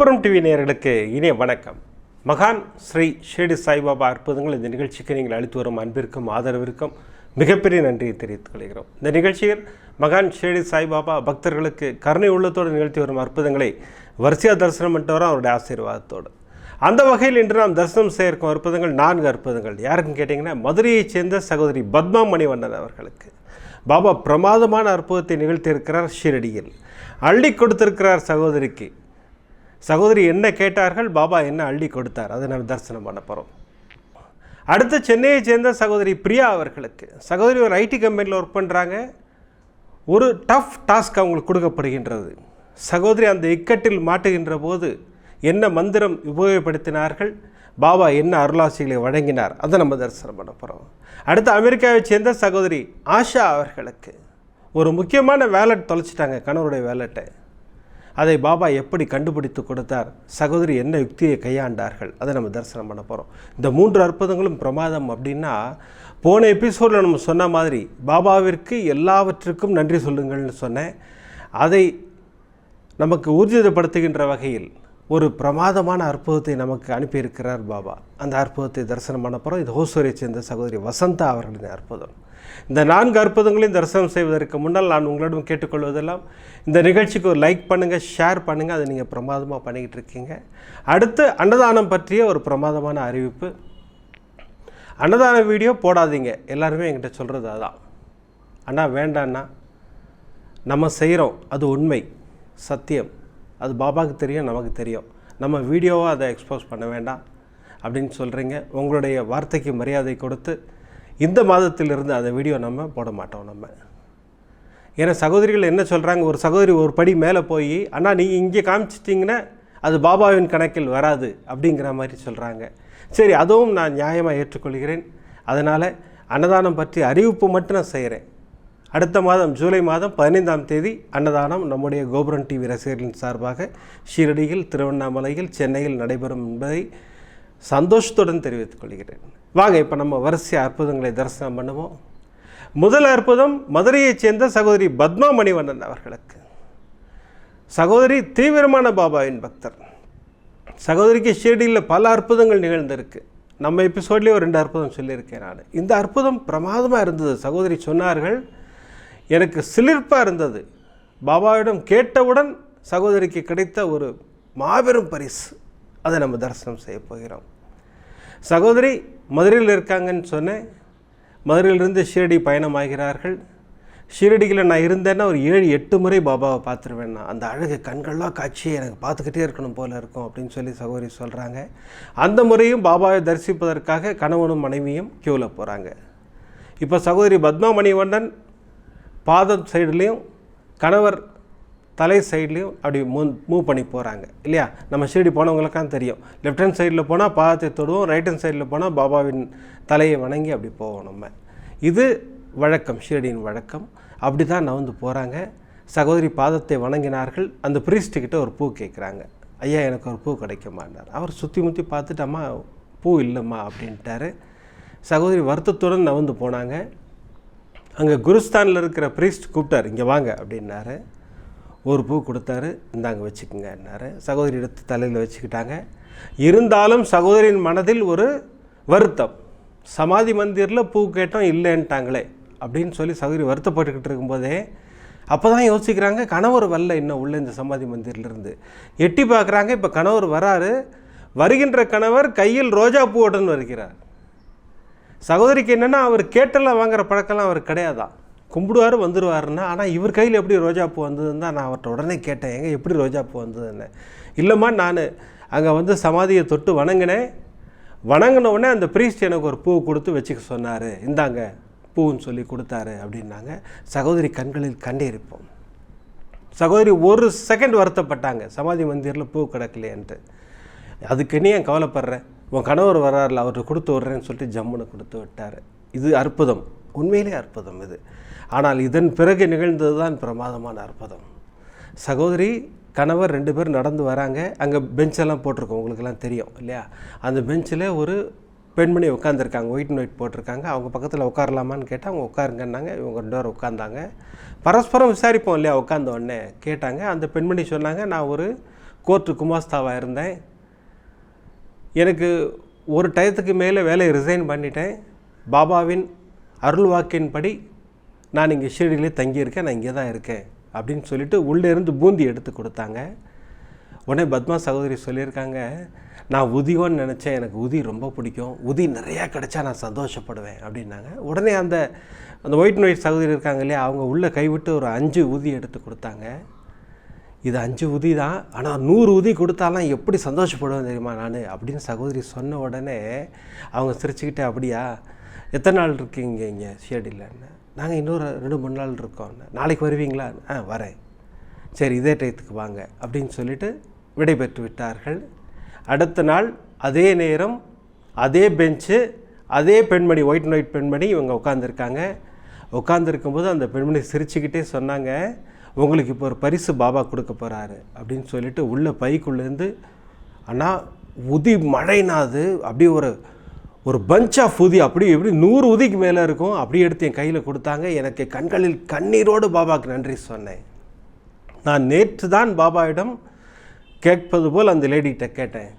கோபுரம் டிவி நேயர்களுக்கு இனிய வணக்கம். மகான் ஸ்ரீ ஷேடி சாய்பாபா அற்புதங்கள் இந்த நிகழ்ச்சிக்கு நீங்கள் அளித்து வரும் அன்பிற்கும் ஆதரவிற்கும் மிகப்பெரிய நன்றியை தெரிவித்துக் கொள்கிறோம். இந்த நிகழ்ச்சியில் மகான் ஷேடி சாய்பாபா பக்தர்களுக்கு கருணை உள்ளத்தோடு நிகழ்த்தி வரும் அற்புதங்களை வரிசையாக தரிசனம் பண்ணிட்டு வரோம் அவருடைய ஆசீர்வாதத்தோடு. அந்த வகையில் இன்று நாம் தரிசனம் செய்ய அற்புதங்கள் நான்கு அற்புதங்கள். யாருக்கும் கேட்டிங்கன்னா மதுரையைச் சேர்ந்த சகோதரி பத்மா மணிவண்ணன் அவர்களுக்கு. பாபா பிரமாதமான அற்புதத்தை நிகழ்த்தியிருக்கிறார் ஷீரடியில். அள்ளி கொடுத்திருக்கிறார் சகோதரிக்கு. சகோதரி என்ன கேட்டார்கள்? பாபா என்ன அள்ளி கொடுத்தார்? அதை நம்ம தரிசனம் பண்ண போகிறோம் அடுத்து சென்னையை சேர்ந்த சகோதரி பிரியா அவர்களுக்கு. சகோதரி ஒரு ஐடி கம்பெனியில் ஒர்க் பண்ணுறாங்க ஒரு டஃப் டாஸ்க் அவங்களுக்கு கொடுக்கப்படுகின்றது. சகோதரி அந்த இக்கட்டில் மாட்டுகின்ற போது என்ன மந்திரம் உபயோகப்படுத்தினார்கள்? பாபா என்ன அருளாசிகளை வழங்கினார்? அதை நம்ம தரிசனம் பண்ண போகிறோம் அடுத்து அமெரிக்காவை சேர்ந்த சகோதரி ஆஷா அவர்களுக்கு. ஒரு முக்கியமான வேலட் தொலைச்சிட்டாங்க கணவருடைய வேலட்டை அதை பாபா எப்படி கண்டுபிடித்து கொடுத்தார்? சகோதரி என்ன யுக்தியை கையாண்டார்கள்? அதை நம்ம தரிசனம் பண்ண போகிறோம் இந்த மூன்று அற்புதங்களும் பிரமாதம் அப்படின்னா போன எபிசோடில் நம்ம சொன்ன மாதிரி பாபாவிற்கு எல்லாவற்றுக்கும் நன்றி சொல்லுங்கள்னு சொன்னேன். அதை நமக்கு ஊர்ஜிதப்படுத்துகின்ற வகையில் ஒரு பிரமாதமான அற்புதத்தை நமக்கு அனுப்பியிருக்கிறார் பாபா. அந்த அற்புதத்தை தரிசனம் பண்ண போகிறோம் இது ஹோசூரியை சேர்ந்த சகோதரி வசந்தா அவர்களின் அற்புதம். இந்த நான்கு அற்புதங்களையும் தரிசனம் செய்வதற்கு முன்னால் நான் உங்களிடம் கேட்டுக்கொள்வதெல்லாம் இந்த நிகழ்ச்சிக்கு ஒரு லைக் பண்ணுங்கள் ஷேர் பண்ணுங்கள் அதை நீங்கள் பிரமாதமாக பண்ணிக்கிட்டு இருக்கீங்க. அடுத்து அன்னதானம் பற்றிய ஒரு பிரமாதமான அறிவிப்பு. அன்னதான வீடியோ போடாதீங்க. எல்லாருமே என்கிட்ட சொல்கிறது அதான். அண்ணா வேண்டாண்ணா. நம்ம செய்கிறோம் அது உண்மை. சத்தியம். அது பாபாவுக்கு தெரியும் நமக்கு தெரியும். நம்ம வீடியோவாக அதை எக்ஸ்போஸ் பண்ண வேண்டாம் அப்படின்னு சொல்கிறீங்க உங்களுடைய வார்த்தைக்கு மரியாதை கொடுத்து இந்த மாதத்திலிருந்து அந்த வீடியோ நம்ம போட மாட்டோம் நம்ம. ஏன்னா சகோதரிகள் என்ன சொல்கிறாங்க ஒரு சகோதரி ஒரு படி மேலே போய் அண்ணா நீங்கள் இங்கே காமிச்சிட்டிங்கன்னா அது பாபாவின் கணக்கில் வராது அப்படிங்கிற மாதிரி சொல்கிறாங்க சரி அதுவும் நான் நியாயமாக ஏற்றுக்கொள்கிறேன். அதனால் அன்னதானம் பற்றி அறிவிப்பு மட்டும் நான் செய்கிறேன் அடுத்த மாதம் ஜூலை மாதம் பதினைந்தாம் தேதி அன்னதானம் நம்முடைய கோபுரம் டிவி ரசிகர்களின் சார்பாக ஷீரடியில் திருவண்ணாமலையில் சென்னையில் நடைபெறும் என்பதை சந்தோஷத்துடன் தெரிவித்துக் கொள்கிறேன். வாங்க இப்போ நம்ம வரிசை அற்புதங்களை தரிசனம் பண்ணுவோம். முதல் அற்புதம் மதுரையைச் சேர்ந்த சகோதரி பத்மா மணிவண்ணன் அவர்களுக்கு. சகோதரி தீவிரமான பாபாவின் பக்தர். சகோதரிக்கு ஷீர்டியில் பல அற்புதங்கள் நிகழ்ந்திருக்கு. நம்ம எபிசோட்லேயே ஒரு ரெண்டு அற்புதம் சொல்லியிருக்கேன் நான். இந்த அற்புதம் பிரமாதமாக இருந்தது சகோதரி சொன்னார்கள். எனக்கு சிலிர்ப்பாக இருந்தது. பாபாவிடம் கேட்டவுடன் சகோதரிக்கு கிடைத்த ஒரு மாபெரும் பரிசு. அதை நம்ம தரிசனம் செய்ய போகிறோம். சகோதரி மதுரையில் இருக்காங்கன்னு சொன்னேன். மதுரையிலிருந்து ஷீரடி பயணமாகிறார்கள். ஷீரடியில் நான் இருந்தேன்னா ஒரு ஏழு எட்டு முறை பாபாவை பார்த்துருவேன் நான். அந்த அழகு கண்கள்லாம் காட்சியை எனக்கு பார்த்துக்கிட்டே இருக்கணும் போல இருக்கும் அப்படின்னு சொல்லி சகோதரி சொல்கிறாங்க அந்த முறையும் பாபாவை தரிசிப்பதற்காக கணவனும் மனைவியும் க்யூவில் போகிறாங்க இப்போ சகோதரி பத்மா மணிவண்ணன் பாதம் சைடுலேயும் கணவர் தலை சைட்லேயும் அப்படி மூவ் மூவ் பண்ணி போகிறாங்க இல்லையா? நம்ம ஷீரடி போனவங்களுக்காம் தெரியும். லெஃப்ட் ஹேண்ட் சைடில் போனால் பாதத்தை தொடுவோம் ரைட் ஹேண்ட் சைடில் போனால் பாபாவின் தலையை வணங்கி அப்படி போவோம் நம்ம. இது வழக்கம் ஷீரடியின் வழக்கம். அப்படி தான் நவந்து போகிறாங்க சகோதரி பாதத்தை வணங்கினார்கள். அந்த priest-கிட்ட ஒரு பூ கேட்குறாங்க ஐயா எனக்கு ஒரு பூ கிடைக்குமான்னார். அவர் சுற்றி முற்றி பார்த்துட்டு அம்மா பூ இல்லைம்மா அப்படின்ட்டாரு. சகோதரி வருத்தத்துடன் நவந்து போனாங்க. அங்கே குருஸ்தானில் இருக்கிற பிரீஸ்ட் கூப்பிட்டார் இங்கே வாங்க அப்படின்னாரு. ஒரு பூ கொடுத்தாரு. இந்தாங்க வச்சுக்கோங்கன்னாரு சகோதரி எடுத்து தலையில் வச்சுக்கிட்டாங்க. இருந்தாலும் சகோதரியின் மனதில் ஒரு வருத்தம். சமாதி மந்திரில் பூ கேட்டோம் இல்லைன்ட்டாங்களே அப்படின்னு சொல்லி சகோதரி வருத்தப்பட்டுக்கிட்டு இருக்கும்போதே அப்போ தான் யோசிக்கிறாங்க கணவர் வரல இன்னும் உள்ளே இந்த சமாதி மந்திரிலிருந்து. எட்டி பார்க்குறாங்க இப்போ கணவர் வராரு. வருகின்ற கணவர் கையில் ரோஜா பூவுடன் வருகிறார். சகோதரிக்கு என்னென்னா அவர் கேட்டெல்லாம் வாங்குற பழக்கம்லாம் அவர் கிடையாதான் கும்பிடுவார் வந்துடுவாருன்னா ஆனால் இவர் கையில் எப்படி ரோஜாப்பூ வந்ததுன்னு தான் நான் அவர்கிட்ட உடனே கேட்டேன். எங்கே எப்படி ரோஜாப்பூ வந்ததுன்னு? இல்லைம்மா நான் அங்கே வந்து சமாதியை தொட்டு வணங்கினேன். வணங்கின உடனே அந்த பிரீஸ்ட் எனக்கு ஒரு பூ கொடுத்து வச்சுக்க சொன்னார். இந்தாங்க பூன்னு சொல்லி கொடுத்தாரு அப்படின்னாங்க. சகோதரி கண்களில் கண்டேரிப்போம். சகோதரி ஒரு செகண்ட் வருத்தப்பட்டாங்க. சமாதி மந்திரில் பூ கிடக்கலையன்ட்டு. அதுக்கு நீ ஏன் கவலைப்படுறேன் உன் கணவர் வர்றாருல அவர்கிட்ட கொடுத்து விட்றேன்னு சொல்லிட்டு ஜம்முன்னு கொடுத்து விட்டார். இது அற்புதம். உண்மையிலே அற்புதம் இது. ஆனால் இதன் பிறகு நிகழ்ந்தது தான் பிரமாதமான அற்புதம். சகோதரி கணவர் ரெண்டு பேரும் நடந்து வராங்க. அங்கே பெஞ்செல்லாம் போட்டிருக்கோம். உங்களுக்கெல்லாம் தெரியும் இல்லையா? அந்த பெஞ்சில் ஒரு பெண்மணி உட்காந்துருக்காங்க ஒயிட் அண்ட் ஒயிட் போட்டிருக்காங்க. அவங்க பக்கத்தில் உட்காரலாமான்னு கேட்டால் அவங்க உட்காருங்கன்னாங்க. இவங்க ரெண்டு பேரும் உட்காந்தாங்க பரஸ்பரம் விசாரிப்போம் இல்லையா? உட்காந்த உடனே கேட்டாங்க. அந்த பெண்மணி சொன்னாங்க நான் ஒரு கோர்ட்டு குமாஸ்தாவாக இருந்தேன். எனக்கு ஒரு டயத்துக்கு மேலே வேலையை ரிசைன் பண்ணிட்டேன். பாபாவின் அருள் வாக்கின்படி நான் இங்கே ஷீரடியிலே தங்கியிருக்கேன் நான் இங்கே தான் இருக்கேன் அப்படின்னு சொல்லிட்டு உள்ளே இருந்து பூந்தி எடுத்து கொடுத்தாங்க. உடனே பத்மா சகோதரி சொல்லியிருக்காங்க நான் உதியோன்னு நினச்சேன் எனக்கு உதி ரொம்ப பிடிக்கும். உதி நிறையா கிடச்சா நான் சந்தோஷப்படுவேன் அப்படின்னாங்க. உடனே அந்த அந்த ஒயிட் அண்ட் ஒயிட் சகோதரி இருக்காங்க இல்லையா அவங்க உள்ளே கைவிட்டு ஒரு அஞ்சு உதி எடுத்து கொடுத்தாங்க. இது அஞ்சு உதி தான் ஆனால் நூறு உதி கொடுத்தாலாம் எப்படி சந்தோஷப்படுவேன் தெரியுமா நான்? அப்படின்னு சகோதரி சொன்ன உடனே அவங்க சிரிச்சுக்கிட்டே அப்படியா? எத்தனை நாள் இருக்கீங்க இங்கே ஷேடில்னு நாங்கள் இன்னொரு ரெண்டு மூணு நாள் இருக்கோம் நாளைக்கு வருவீங்களா? ஆ வரேன். சரி இதே டயத்துக்கு வாங்க அப்படின்னு சொல்லிட்டு விடைபெற்று விட்டார்கள். அடுத்த நாள் அதே நேரம் அதே பெஞ்சு அதே பெண்மணி ஒயிட் அண்ட் ஒயிட் பெண்மணி இவங்க உட்காந்துருக்காங்க உட்காந்துருக்கும்போது அந்த பெண்மணி சிரிச்சுக்கிட்டே சொன்னாங்க உங்களுக்கு இப்போ ஒரு பரிசு பாபா கொடுக்க போகிறாரு அப்படின்னு சொல்லிட்டு உள்ள பைக்குள்ளேருந்து ஆனால் உதி மழைனாது அப்படியே ஒரு ஒரு பஞ்ச் ஆஃப் உதி அப்படி எப்படி நூறு உதிக்கு மேலே இருக்கும். அப்படியே எடுத்து என் கையில் கொடுத்தாங்க. எனக்கு கண்களில் கண்ணீரோடு பாபாவுக்கு நன்றி சொன்னேன். நான் நேற்று தான் பாபாவிடம் கேட்பது போல் அந்த லேடிகிட்ட கேட்டேன்.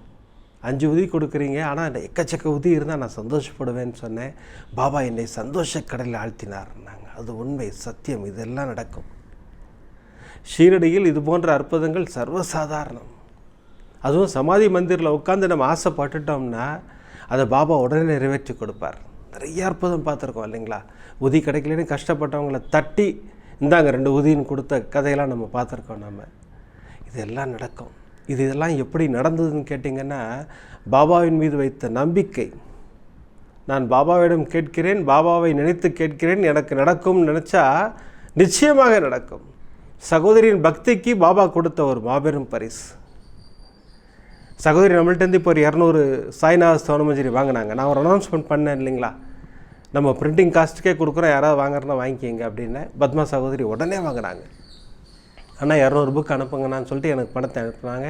அஞ்சு உதி கொடுக்குறீங்க. ஆனால் எக்கச்சக்க உதி இருந்தால் நான் சந்தோஷப்படுவேன்னு சொன்னேன். பாபா என்னை சந்தோஷ கடலில் ஆழ்த்தினார்னாங்க அது உண்மை சத்தியம். இதெல்லாம் நடக்கும். ஷீரடியில் இது போன்ற அற்புதங்கள் சர்வசாதாரணம். அதுவும் சமாதி மந்திரில் உட்காந்து நம்ம ஆசைப்பட்டுட்டோம்னா அதை பாபா உடனே நிறைவேற்றி கொடுப்பார். நிறைய அற்புதம் பார்த்துருக்கோம் இல்லைங்களா? உதி கிடைக்கலன்னு கஷ்டப்பட்டவங்கள தட்டி இந்தாங்க ரெண்டு உதின்னு கொடுத்த கதையெல்லாம் நம்ம பார்த்துருக்கோம் நம்ம இதெல்லாம் நடக்கும். இது இதெல்லாம் எப்படி நடந்ததுன்னு கேட்டிங்கன்னா பாபாவின் மீது வைத்த நம்பிக்கை. நான் பாபாவிடம் கேட்கிறேன் பாபாவை நினைத்து கேட்கிறேன் எனக்கு நடக்கும் நினச்சா நிச்சயமாக நடக்கும். சகோதரியின் பக்திக்கு பாபா கொடுத்த ஒரு மாபெரும் பரிசு. சகோதரி நம்மள்ட்டேருந்து இப்போ ஒரு இரநூறு சாய்நாத் சோனமஞ்சரி வாங்கினாங்க. நான் ஒரு அனௌன்ஸ்மெண்ட் பண்ணேன் இல்லைங்களா? நம்ம பிரிண்டிங் காஸ்ட்டுக்கே கொடுக்குறோம். யாராவது வாங்குறதுனா வாங்கிக்கிங்க அப்படின்னு பத்மா சகோதரி உடனே வாங்கினாங்க. ஆனால் இரநூறு புக் அனுப்புங்கண்ணான்னு சொல்லிட்டு எனக்கு பணத்தை அனுப்புனாங்க.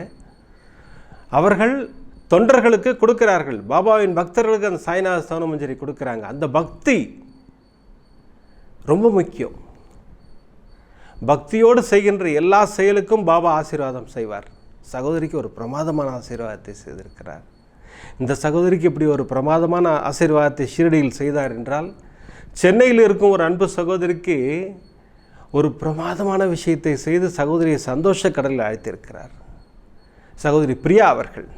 அவர்கள் தொண்டர்களுக்கு கொடுக்கிறார்கள். பாபாவின் பக்தர்களுக்கு அந்த சாய்நாத சோனமஞ்சரி கொடுக்குறாங்க. அந்த பக்தி ரொம்ப முக்கியம். பக்தியோடு செய்கின்ற எல்லா செயலுக்கும் பாபா ஆசீர்வாதம் செய்வார். சகோதரிக்கு ஒரு பிரமாதமான ஆசீர்வாதத்தை செய்திருக்கிறார். இந்த சகோதரிக்கு இப்படி ஒரு பிரமாதமான ஆசீர்வாதத்தை ஷீரடியில் செய்தார் என்றால் சென்னையில் இருக்கும் ஒரு அன்பு சகோதரிக்கு ஒரு பிரமாதமான விஷயத்தை செய்து சகோதரியை சந்தோஷ கடலில் அழைத்திருக்கிறார். சகோதரி பிரியா அவர்கள்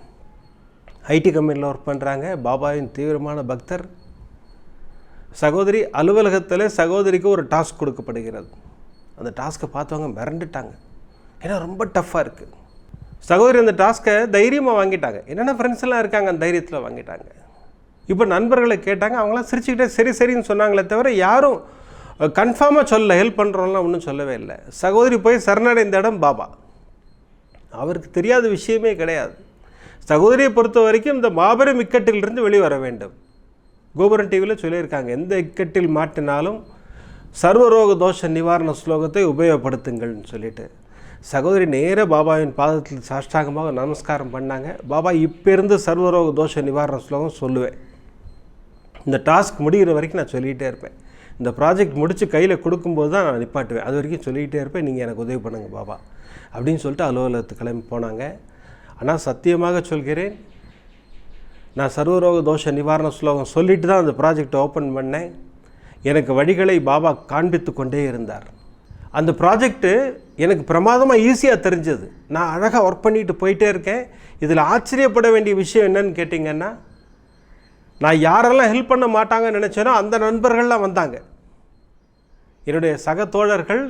ஐடி கம்பெனியில் ஒர்க் பண்ணுறாங்க பாபாவின் தீவிரமான பக்தர். சகோதரி அலுவலகத்தில் சகோதரிக்கு ஒரு டாஸ்க் கொடுக்கப்படுகிறது. அந்த டாஸ்க்கை பார்த்தவங்க மிரண்டுட்டாங்க. ஏன்னா ரொம்ப டஃப்பாக இருக்குது சகோதரி அந்த டாஸ்க்கை தைரியமாக வாங்கிட்டாங்க. என்னென்ன ஃப்ரெண்ட்ஸ் எல்லாம் இருக்காங்க அந்த தைரியத்தில் வாங்கிட்டாங்க. இப்போ நண்பர்களை கேட்டாங்க அவங்களாம் சிரிச்சுக்கிட்டே சரி சரின்னு சொன்னாங்களே தவிர யாரும் கன்ஃபார்மாக சொல்ல ஹெல்ப் பண்ணுறோம்லாம் ஒன்றும் சொல்லவே இல்லை. சகோதரி போய் சரணடைந்த இடம் பாபா. அவருக்கு தெரியாத விஷயமே கிடையாது. சகோதரியை பொறுத்த வரைக்கும் இந்த மாபெரும் இக்கட்டிலிருந்து வெளிவர வேண்டும். கோபுரன் டிவியில் சொல்லியிருக்காங்க எந்த இக்கட்டில் மாட்டினாலும் சர்வரோக தோஷ நிவாரண ஸ்லோகத்தை உபயோகப்படுத்துங்கள்னு சொல்லிட்டு. சகோதரி நேர பாபாவின் பாதத்தில் சாஷ்டாங்கமாக நமஸ்காரம் பண்ணாங்க. பாபா இப்போ இருந்து சர்வரோக தோஷ நிவாரண ஸ்லோகம் சொல்லுவேன். இந்த டாஸ்க் முடிகிற வரைக்கும் நான் சொல்லிகிட்டே இருப்பேன். இந்த ப்ராஜெக்ட் முடித்து கையில் கொடுக்கும்போது தான் நான் நிப்பாட்டுவேன். அது வரைக்கும் சொல்லிக்கிட்டே இருப்பேன். நீங்கள் எனக்கு உதவி பண்ணுங்கள் பாபா. அப்படின்னு சொல்லிட்டு அலுவலகத்துக்கு கிளம்பி போனாங்க. ஆனால் சத்தியமாக சொல்கிறேன். நான் சர்வரோக தோஷ நிவாரண ஸ்லோகம் சொல்லிட்டு தான் அந்த ப்ராஜெக்டை ஓப்பன் பண்ணேன். எனக்கு வழிகளை பாபா காண்பித்து கொண்டே இருந்தார். அந்த ப்ராஜெக்ட்டு எனக்கு பிரமாதமாக ஈஸியாக தெரிஞ்சது. நான் அழகாக ஒர்க் பண்ணிட்டு போயிட்டே இருக்கேன். இதில் ஆச்சரியப்பட வேண்டிய விஷயம் என்னன்னு கேட்டிங்கன்னா நான் யாரெல்லாம் ஹெல்ப் பண்ண மாட்டாங்கன்னு நினச்சேனோ அந்த நண்பர்கள்லாம் வந்தாங்க. என்னுடைய சக தோழர்கள்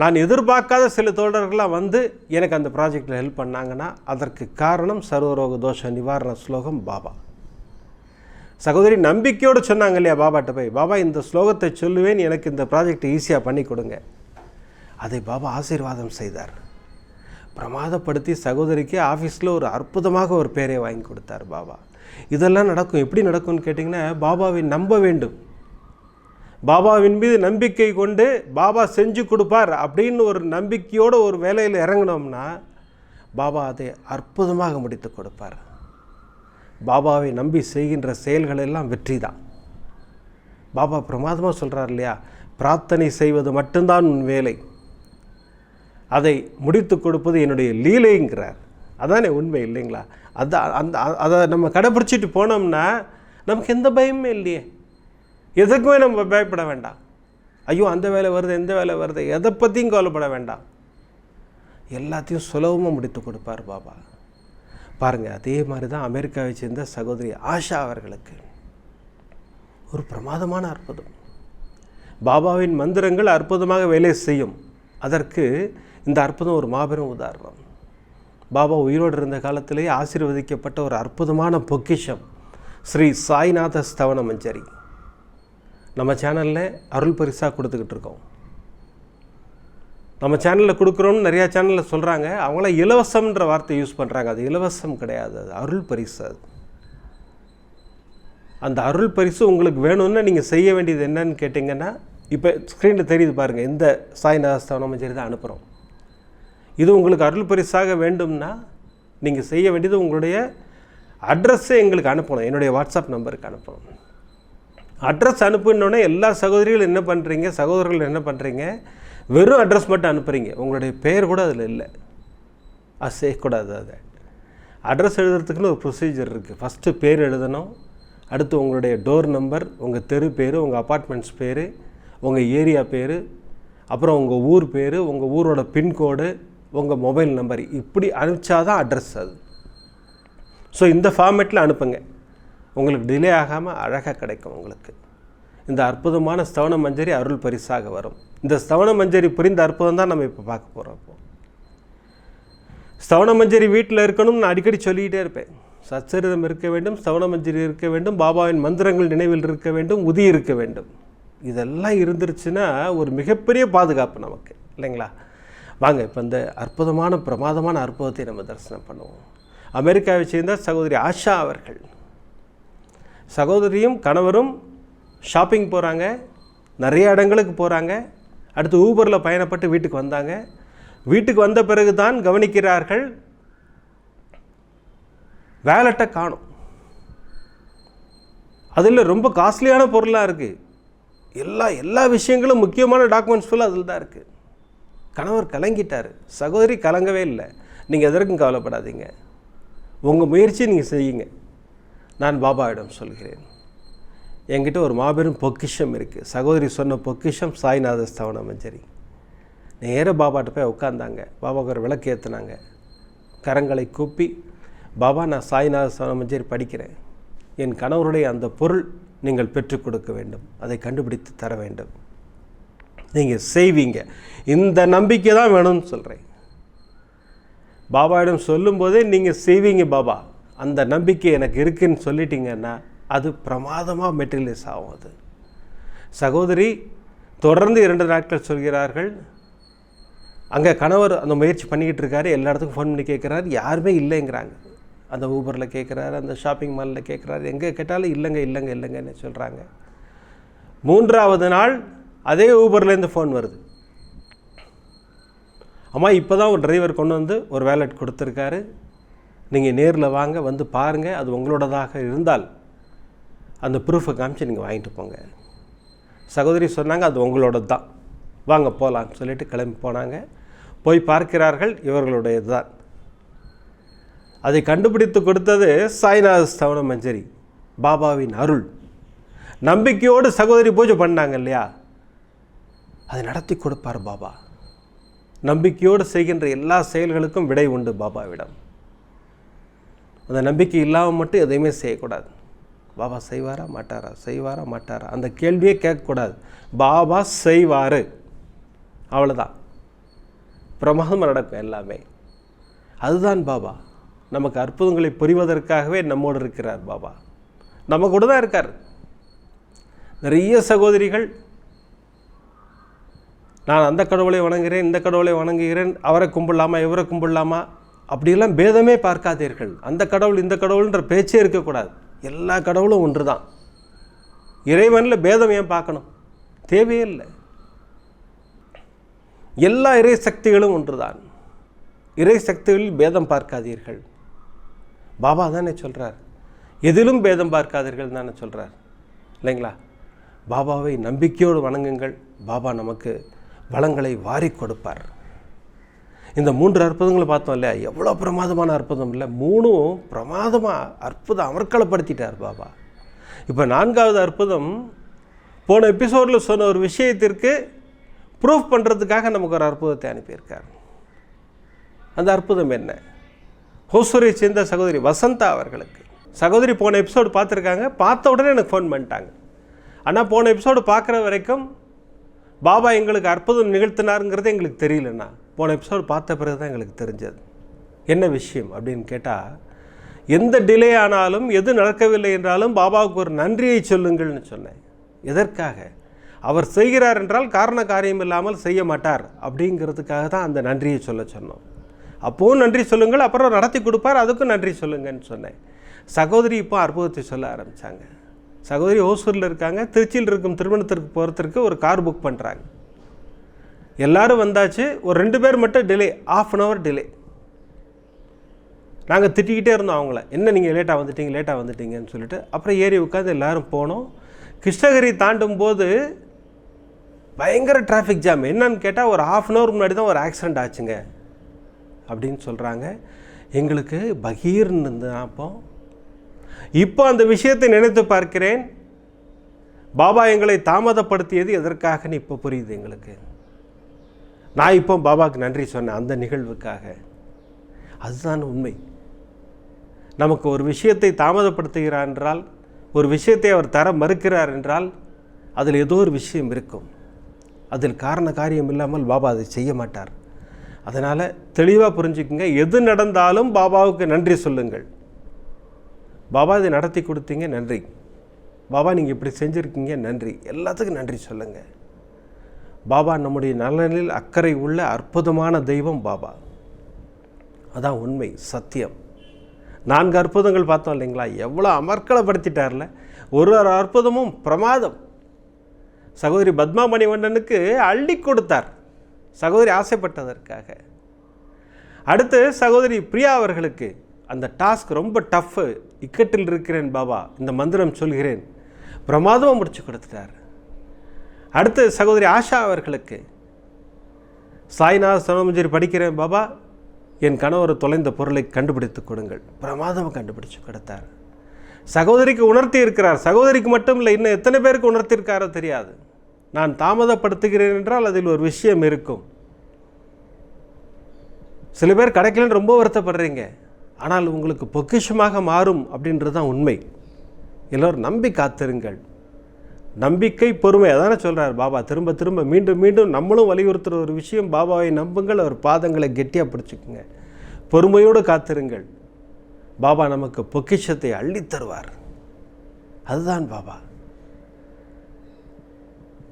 நான் எதிர்பார்க்காத சில தோழர்கள்லாம் வந்து எனக்கு அந்த ப்ராஜெக்டில் ஹெல்ப் பண்ணாங்கன்னா அதற்கு காரணம் சர்வரோக தோஷ நிவாரண ஸ்லோகம் பாபா. சகோதரி நம்பிக்கையோடு சொன்னாங்க இல்லையா பாபாட்ட போய் பாபா இந்த ஸ்லோகத்தை சொல்லுவேன் எனக்கு இந்த ப்ராஜெக்ட் ஈஸியாக பண்ணி கொடுங்க. அதை பாபா ஆசீர்வாதம் செய்தார். பிரமாதப்படுத்தி சகோதரிக்கு ஆஃபீஸில் ஒரு அற்புதமாக ஒரு பேரை வாங்கி கொடுத்தார் பாபா. இதெல்லாம் நடக்கும். எப்படி நடக்கும்னு கேட்டிங்கன்னா பாபாவை நம்ப வேண்டும். பாபாவின் மீது நம்பிக்கை கொண்டு பாபா செஞ்சு கொடுப்பார் அப்படின்னு ஒரு நம்பிக்கையோடு ஒரு வேலையில் இறங்கினோம்னா பாபா அதை அற்புதமாக முடித்து கொடுப்பார். பாபாவை நம்பி செய்கின்ற செயல்கள் எல்லாம் வெற்றி தான். பாபா பிரமாதமாக சொல்கிறார் இல்லையா? பிரார்த்தனை செய்வது மட்டும்தான் உன் வேலை. அதை முடித்து கொடுப்பது என்னுடைய லீலைங்கிறார். அதானே உண்மை இல்லைங்களா? அது அந்த அதை நம்ம கடைப்பிடிச்சிட்டு போனோம்னா நமக்கு எந்த பயமுமே இல்லையே. எதுக்குமே நம்ம பயப்பட வேண்டாம். ஐயோ அந்த வேலை வருது எந்த வேலை வருது எதை பற்றியும் கவலைப்பட வேண்டாம். எல்லாத்தையும் சுலபமாக முடித்து கொடுப்பார் பாபா. பாருங்கள் அதே மாதிரி தான் அமெரிக்காவை சேர்ந்த சகோதரி ஆஷா அவர்களுக்கு. ஒரு பிரமாதமான அற்புதம். பாபாவின் மந்திரங்கள் அற்புதமாக வேலை செய்யும். அதற்கு இந்த அற்புதம் ஒரு மாபெரும் உதாரணம். பாபா உயிரோடு இருந்த காலத்திலேயே ஆசீர்வதிக்கப்பட்ட ஒரு அற்புதமான பொக்கிஷம் ஸ்ரீ சாய்நாத ஸ்தவன மஞ்சரி. நம்ம சேனலில் அருள் பரிசாக கொடுத்துக்கிட்டு இருக்கோம். நம்ம சேனலில் கொடுக்குறோன்னு நிறையா சேனலில் சொல்கிறாங்க அவங்களாம் இலவசம்ன்ற வார்த்தை யூஸ் பண்ணுறாங்க அது இலவசம் கிடையாது. அது அருள் பரிசு அது. அந்த அருள் பரிசு உங்களுக்கு வேணும்னா நீங்கள் செய்ய வேண்டியது என்னன்னு கேட்டிங்கன்னா இப்போ ஸ்க்ரீனில் தெரியுது பாருங்கள் இந்த சாய்நாதஸ்தானம் சரி தான் அனுப்புகிறோம் இது உங்களுக்கு அருள் பரிசாக வேண்டும்னா நீங்கள் செய்ய வேண்டியது உங்களுடைய அட்ரஸ்ஸை எங்களுக்கு அனுப்பணும். என்னுடைய வாட்ஸ்அப் நம்பருக்கு அனுப்பணும். அட்ரஸ் அனுப்புனோடனே எல்லா சகோதரிகளும் என்ன பண்ணுறீங்க சகோதரர்கள் என்ன பண்ணுறீங்க வெறும் அட்ரஸ் மட்டும் அனுப்புகிறீங்க உங்களுடைய பெயர் கூட அதில் இல்லை. அது செய்யக்கூடாது அதை. அட்ரஸ் எழுதுறதுக்குன்னு ஒரு ப்ரொசீஜர் இருக்குது ஃபஸ்ட்டு பேர் எழுதணும். அடுத்து உங்களுடைய டோர் நம்பர் உங்கள் தெரு பேர் உங்கள் அப்பார்ட்மெண்ட்ஸ் பேர் உங்கள் ஏரியா பேர் அப்புறம் உங்கள் ஊர் பேர் உங்கள் ஊரோட பின்கோடு உங்கள் மொபைல் நம்பர் இப்படி அனுப்பிச்சா தான் அட்ரஸ் அது. ஸோ இந்த ஃபார்மேட்டில் அனுப்புங்க. உங்களுக்கு டிலே ஆகாமல் அழகாக கிடைக்கும் உங்களுக்கு. இந்த அற்புதமான ஸ்தவன மஞ்சரி அருள் பரிசாக வரும். இந்த ஸ்தவன மஞ்சரி புரிந்த அற்புதம் தான் நம்ம இப்போ பார்க்க போகிறோம் ஸ்தவன மஞ்சரி வீட்டில் இருக்கணும்னு நான் அடிக்கடி சொல்லிக்கிட்டே இருப்பேன். சச்சரிதம் இருக்க வேண்டும் ஸ்தவன மஞ்சரி இருக்க வேண்டும் பாபாவின் மந்திரங்கள் நினைவில் இருக்க வேண்டும் உதி இருக்க வேண்டும். இதெல்லாம் இருந்துருச்சுன்னா ஒரு மிகப்பெரிய பாதுகாப்பு நமக்கு இல்லைங்களா? வாங்க இப்போ இந்த அற்புதமான பிரமாதமான அற்புதத்தை நம்ம தரிசனம் பண்ணுவோம். அமெரிக்காவை சேர்ந்த சகோதரி ஆஷா அவர்கள். சகோதரியும் கணவரும் ஷாப்பிங் போகிறாங்க நிறைய இடங்களுக்கு போகிறாங்க அடுத்து ஊபரில் பயணப்பட்டு வீட்டுக்கு வந்தாங்க. வீட்டுக்கு வந்த பிறகு தான் கவனிக்கிறார்கள் வேலட்டை காணும். அதில் ரொம்ப காஸ்ட்லியான பொருளாக இருக்குது எல்லா எல்லா விஷயங்களும் முக்கியமான டாக்குமெண்ட்ஸ் ஃபுல்லாக அதில் தான் இருக்குது கணவர் கலங்கிட்டார். சகோதரி கலங்கவே இல்லை. நீங்கள் எதற்கும் கவலைப்படாதீங்க. உங்கள் முயற்சி நீங்கள் செய்யுங்க. நான் பாபாவிடம் சொல்கிறேன். என்கிட்ட ஒரு மாபெரும் பொக்கிஷம் இருக்குது சகோதரி சொன்ன பொக்கிஷம் சாய்நாத ஸ்தவன மஞ்சரி. நேராக பாபாட்ட போய் உட்காந்தாங்க பாபாவுக்கு ஒரு விளக்கு ஏற்றுனாங்க கரங்களை கூப்பி பாபா நான் சாய்நாத ஸ்தவன மஞ்சரி படிக்கிறேன். என் கணவருடைய அந்த பொருள் நீங்கள் பெற்றுக் கொடுக்க வேண்டும். அதை கண்டுபிடித்து தர வேண்டும். நீங்கள் செய்வீங்க. இந்த நம்பிக்கை தான் வேணும்னு சொல்கிறேன் பாபாவிடம் சொல்லும்போதே நீங்கள் செய்வீங்க பாபா. அந்த நம்பிக்கை எனக்கு இருக்குன்னு சொல்லிட்டீங்கன்னா அது பிரமாதமாக மெட்டீரியலைஸ் ஆகும் அது. சகோதரி தொடர்ந்து இரண்டு நாட்கள் சொல்கிறார்கள். அங்கே கணவர் அந்த முயற்சி பண்ணிக்கிட்டு இருக்காரு. எல்லா இடத்துக்கும் ஃபோன் பண்ணி கேட்குறாரு யாருமே இல்லைங்கிறாங்க. அந்த ஊபரில் கேட்குறாரு அந்த ஷாப்பிங் மாலில் கேட்குறாரு எங்கே கேட்டாலும் இல்லைங்க இல்லைங்க இல்லைங்கன்னு சொல்கிறாங்க மூன்றாவது நாள் அதே ஊபர்லேருந்து ஃபோன் வருது. அம்மா இப்போ தான் ஒரு டிரைவர் கொண்டு வந்து ஒரு வேலட் கொடுத்துருக்காரு. நீங்கள் நேரில் வாங்க வந்து பாருங்கள் அது உங்களோடதாக இருந்தால் அந்த ப்ரூஃபை காமிச்சு நீங்கள் வாங்கிட்டு போங்க. சகோதரி சொன்னாங்க அது உங்களோட தான் வாங்க போகலான்னு சொல்லிட்டு கிளம்பி போனாங்க. போய் பார்க்கிறார்கள் இவர்களுடையது தான் அதை கண்டுபிடித்து கொடுத்தது சாய்நாத ஸ்தவன மஞ்சரி பாபாவின் அருள். நம்பிக்கையோடு சகோதரி பூஜை பண்ணாங்க இல்லையா? அதை நடத்தி கொடுப்பார் பாபா. நம்பிக்கையோடு செய்கின்ற எல்லா செயல்களுக்கும் விடை உண்டு பாபாவிடம். அந்த நம்பிக்கை இல்லாமல் மட்டும் எதையுமே செய்யக்கூடாது. பாபா செய்வாரா? மாட்டாரா? செய்வாரா? மாட்டாரா? அந்த கேள்வியே கேட்கக்கூடாது. பாபா செய்வார். அவ்வளோதான் பிரமாதமாக நடக்கும் எல்லாமே. அதுதான் பாபா. நமக்கு அற்புதங்களை புரிவதற்காகவே நம்மோடு இருக்கிறார் பாபா. நம்ம கூட தான் இருக்கார். நிறைய சகோதரிகள் நான் அந்த கடவுளை வணங்குகிறேன் இந்த கடவுளை வணங்குகிறேன் அவரை கும்பிடலாமா இவரை கும்பிடலாமா? அப்படியெல்லாம் பேதமே பார்க்காதீர்கள். அந்த கடவுள் இந்த கடவுள்ன்ற பேச்சே இருக்கக்கூடாது. எல்லா கடவுளும் ஒன்று தான் இறைவனில் பேதம் ஏன் பார்க்கணும்? தேவையே இல்லை. எல்லா இறை சக்திகளும் ஒன்று தான் இறை சக்திகளில் பேதம் பார்க்காதீர்கள். பாபா தானே சொல்கிறார் எதிலும் பேதம் பார்க்காதீர்கள் தானே சொல்கிறார் இல்லைங்களா? பாபாவை நம்பிக்கையோடு வணங்குங்கள். பாபா நமக்கு வளங்களை வாரி கொடுப்பார். இந்த மூன்று அற்புதங்களை பார்த்தோம் இல்லையா? எவ்வளோ பிரமாதமான அற்புதம் இல்லை. மூணும் பிரமாதமாக அற்புதம் அமர்க்கலப்படுத்திட்டார் பாபா. இப்போ நான்காவது அற்புதம் போன எபிசோடில் சொன்ன ஒரு விஷயத்திற்கு ப்ரூஃப் பண்ணுறதுக்காக நமக்கு ஒரு அற்புதத்தை அனுப்பியிருக்கார். அந்த அற்புதம் என்ன? ஹோசூரை சேர்ந்த சகோதரி வசந்தா அவர்களுக்கு. சகோதரி போன எபிசோடு பார்த்துருக்காங்க. பார்த்த உடனே எனக்கு ஃபோன் பண்ணிட்டாங்க. ஆனால் போன எபிசோடு பார்க்குற வரைக்கும் பாபா எங்களுக்கு அற்புதம் நிகழ்த்தினாருங்கிறது எங்களுக்கு தெரியலண்ணா. போன எபிசோடு பார்த்த பிறகு தான் எங்களுக்கு தெரிஞ்சது. என்ன விஷயம் அப்படின்னு கேட்டால் எந்த டிலே ஆனாலும் எது நடக்கவில்லை என்றாலும் பாபாவுக்கு ஒரு நன்றியை சொல்லுங்கள்னு சொன்னேன். எதற்காக? அவர் செய்கிறார் என்றால் காரண காரியம் இல்லாமல் செய்ய மாட்டார் அப்படிங்கிறதுக்காக தான் அந்த நன்றியை சொல்ல சொன்னோம். அப்போவும் நன்றி சொல்லுங்கள் அப்புறம் நடத்தி கொடுப்பார் அதுக்கும் நன்றி சொல்லுங்கன்னு சொன்னேன். சகோதரி இப்போ அற்புதத்தை சொல்ல ஆரம்பித்தாங்க சகோதரி ஓசூரில் இருக்காங்க திருச்சியில் இருக்கும் திருமணத்திற்கு போகிறதுக்கு ஒரு கார் புக் பண்ணுறாங்க எல்லோரும் வந்தாச்சு ஒரு ரெண்டு பேர் மட்டும் delay of an hour delay நாங்கள் திட்டிக்கிட்டே இருந்தோம் அவங்கள என்ன நீங்கள் லேட்டாக வந்துட்டீங்க லேட்டாக வந்துட்டீங்கன்னு சொல்லிட்டு அப்புறம் ஏறி உட்காந்து எல்லோரும் போனோம். கிருஷ்ணகிரி தாண்டும் போது பயங்கர டிராஃபிக் ஜாம் என்னன்னு கேட்டால் ஒரு ஆஃப் அன் ஹவர் முன்னாடி தான் ஒரு ஆக்சிடெண்ட் ஆச்சுங்க. அப்படின்னு சொல்கிறாங்க எங்களுக்கு பகீர்னு இருந்தது அப்போ. இப்போ அந்த விஷயத்தை நினைத்து பார்க்கிறேன். பாபா எங்களை தாமதப்படுத்தியது எதற்காகன்னு இப்போ புரியுது எங்களுக்கு? நான் இப்போ பாபாவுக்கு நன்றி சொன்னேன் அந்த நிகழ்வுக்காக. அதுதான் உண்மை. நமக்கு ஒரு விஷயத்தை தாமதப்படுத்துகிறார் என்றால் ஒரு விஷயத்தை அவர் தர மறுக்கிறார் என்றால் அதில் ஏதோ ஒரு விஷயம் இருக்கும். அதில் காரண காரியம் இல்லாமல் பாபா அதை செய்ய மாட்டார். அதனால் தெளிவாக புரிஞ்சுக்குங்க. எது நடந்தாலும் பாபாவுக்கு நன்றி சொல்லுங்கள். பாபா இதை நடத்தி கொடுத்தீங்க நன்றி. பாபா நீங்கள் இப்படி செஞ்சுருக்கீங்க நன்றி. எல்லாத்துக்கும் நன்றி சொல்லுங்கள் பாபா நம்முடைய நலனில் அக்கறை உள்ள அற்புதமான தெய்வம் பாபா. அதான் உண்மை சத்தியம். நான்கு அற்புதங்கள் பார்த்தோம் இல்லைங்களா? எவ்வளோ அமர்க்கலப்படுத்திட்டார்ல. ஒரு ஒரு அற்புதமும் பிரமாதம். சகோதரி பத்மா மணிவண்ணனுக்கு அள்ளி கொடுத்தார். சகோதரி ஆசைப்பட்டதற்காக. அடுத்து சகோதரி பிரியா அவர்களுக்கு. அந்த டாஸ்க் ரொம்ப டஃப்பு இக்கட்டில் இருக்கிறேன் பாபா இந்த மந்திரம் சொல்கிறேன். பிரமாதமாக முடிச்சு கொடுத்துட்டார். அடுத்து சகோதரி ஆஷா அவர்களுக்கு சாய்நாத் சனோமஞ்சரி படிக்கிறேன் பாபா என் கணவர் தொலைந்த பொருளை கண்டுபிடித்து கொடுங்கள். பிரமாதமாக கண்டுபிடிச்சு கொடுத்தார். சகோதரிக்கு உணர்த்தி இருக்கிறார். சகோதரிக்கு மட்டும் இல்லை இன்னும் எத்தனை பேருக்கு உணர்த்தியிருக்காரோ தெரியாது. நான் தாமதப்படுத்துகிறேன் என்றால் அதில் ஒரு விஷயம் இருக்கும். சில பேர் கிடைக்கலன்னு ரொம்ப வருத்தப்படுறீங்க. ஆனால் உங்களுக்கு பொக்கிஷமாக மாறும் அப்படின்றது தான் உண்மை. எல்லோரும் நம்பி காத்திருங்கள். நம்பிக்கை பொறுமை அதானே சொல்கிறார் பாபா. திரும்ப திரும்ப மீண்டும் மீண்டும் நம்மளும் வலியுறுத்துகிற ஒரு விஷயம் பாபாவை நம்புங்கள் அவர் பாதங்களை கெட்டியாக பிடிச்சிக்குங்க. பொறுமையோடு காத்திருங்கள். பாபா நமக்கு பொக்கிஷத்தை அள்ளித் தருவார். அதுதான் பாபா.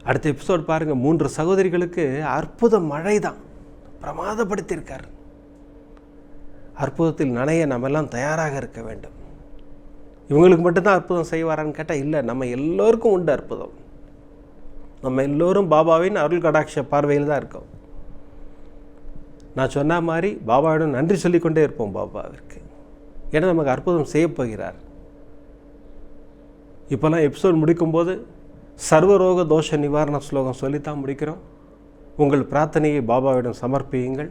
அடுத்த எபிசோட் பாருங்கள் மூன்று சகோதரிகளுக்கு அற்புத மழை தான் பிரமாதப்படுத்தியிருக்கார். அற்புதத்தில் நனைய நம்மெல்லாம் தயாராக இருக்க வேண்டும். இவங்களுக்கு மட்டும்தான் அற்புதம் செய்வாரான்னு கேட்டால் இல்லை நம்ம எல்லோருக்கும் உண்டு அற்புதம். நம்ம எல்லோரும் பாபாவின் அருள் கடாட்ச பார்வையில் தான் இருக்கோம். நான் சொன்ன மாதிரி பாபாவிடம் நன்றி சொல்லிக்கொண்டே இருப்போம் பாபாவிற்கு. ஏன்னா நமக்கு அற்புதம் செய்ய போகிறார். இப்போல்லாம் எபிசோட் முடிக்கும்போது சர்வரோக தோஷ நிவாரண ஸ்லோகம் சொல்லித்தான் முடிக்கிறோம். உங்கள் பிரார்த்தனையை பாபாவிடம் சமர்ப்பியுங்கள்.